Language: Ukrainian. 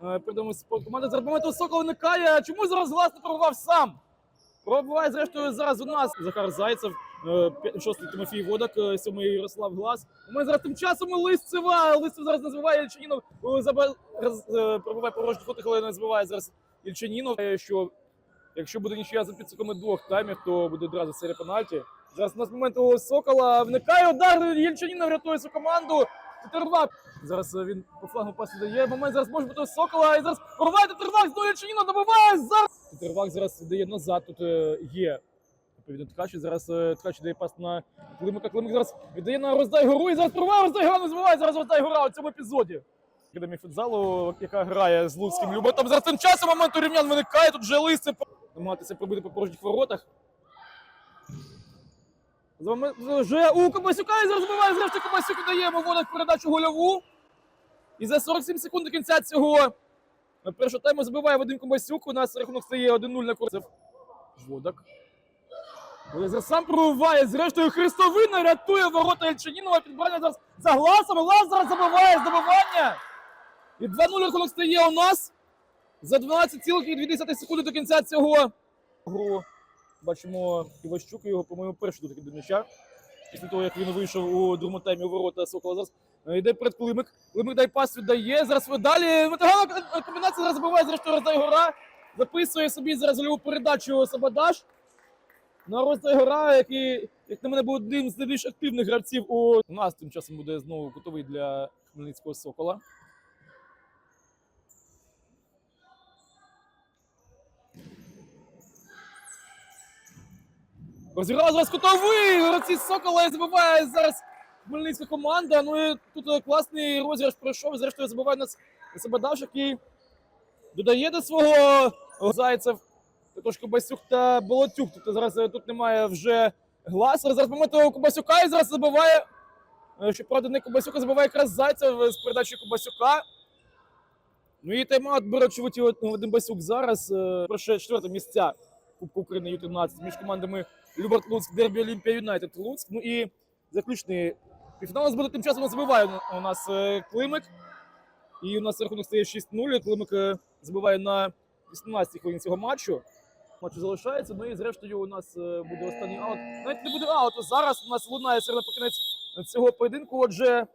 Придумав спорт команди. Зараз моменту Сокол виникає. Чому зараз глас не пробував сам? Пробуває, зрештою, зараз у нас Захар Зайцев, е, шостий Тимофій Водак, е, сьомий Ярослав Глас. У мене зараз тим часом Лисцева. Лисцев зараз е, заба- роз- е, порожній футик, але не збиває зараз Ільчанінов. Е, Що якщо буде нічия за підсумками двох таймів, то буде одразу серія пенальті. Зараз у нас момент у Сокола виникає удар. Єльчанінов рятує свою команду. Тетер-2. Зараз е, він по флагу пас дає. Момент зараз може бути Сокола. І зараз порває Тетер-2. Знову Єльчанінов добиває. Зараз Тетер-2 зараз віддає назад. Тут е, є. Відповідно, Ткач. Зараз е, Ткач дає пас на Климика. Климик зараз віддає на Роздай гору. І зараз порває Роздай гора не збиває. Зараз Роздай гора у цьому епізоді. Академії футзалу, яка грає з Луцьким Люботом. Зараз тим часом момент у рівнян виникає. Тут вже лисце намагатися пробити по порожніх воротах. Вже у Кобасюка і зараз збиває, зрештою Кобасюк дає йому водок передачу гольову. І за 47 секунд до кінця цього першого тайму забиває Вадим Кобасюк. У нас рахунок стає 1-0 на користь. Водок. Зараз сам пробиває. Зрештою Христовина рятує ворота Ельчанінова. Підбирання зараз за гласом. Глас зараз забиває здобування. І 2-0 рахунок стає у нас. За 12,2 секунди до кінця цього гру. Бачимо Іващук його, по-моєму, перший дотик до м'яча. Після того, як він вийшов у другому таймі у ворота Сокола. Зараз е, йде перед Климик. Климик дай пас віддає. Зараз далі. Метагана комбінація зараз забиває, зрештою роздай гора. Записує собі зараз гольову передачу Сабадаш. На роздай гора, який, як на мене, був одним з найбільш активних гравців у нас тим часом буде знову кутовий для Хмельницького Сокола. Розіграла зараз кутовий! Гравці Сокола і забиває зараз хмельницька команда. Ну і тут е, класний розіграш пройшов. Зрештою забиває нас Сабадаш, який додає до свого Зайцев. Також Кобасюк та Болотюк. Тобто зараз е, тут немає вже гласа. Зараз момент у Кобасюка і зараз забиває. е, Щоправда, не Кобасюка забиває якраз Зайцев з передачі Кобасюка. Ну і тайм-аут бере очевидь Вадим Басюк зараз. Перше четверте місця Кубку України Ю-13 між командами Любарт Луцьк, Дербі Олімпія Юнайтед Луцьк. Ну і заключний півфінал у нас буде тим часом забиває у нас е, Климик. І у нас рахунок стає 6-0. Климик е, забиває на 18-й хвилині цього матчу. Матчу залишається. Ну і зрештою у нас е, буде останній аут. Навіть не буде ауту. Зараз у нас лунає серед кінець цього поєдинку. Отже,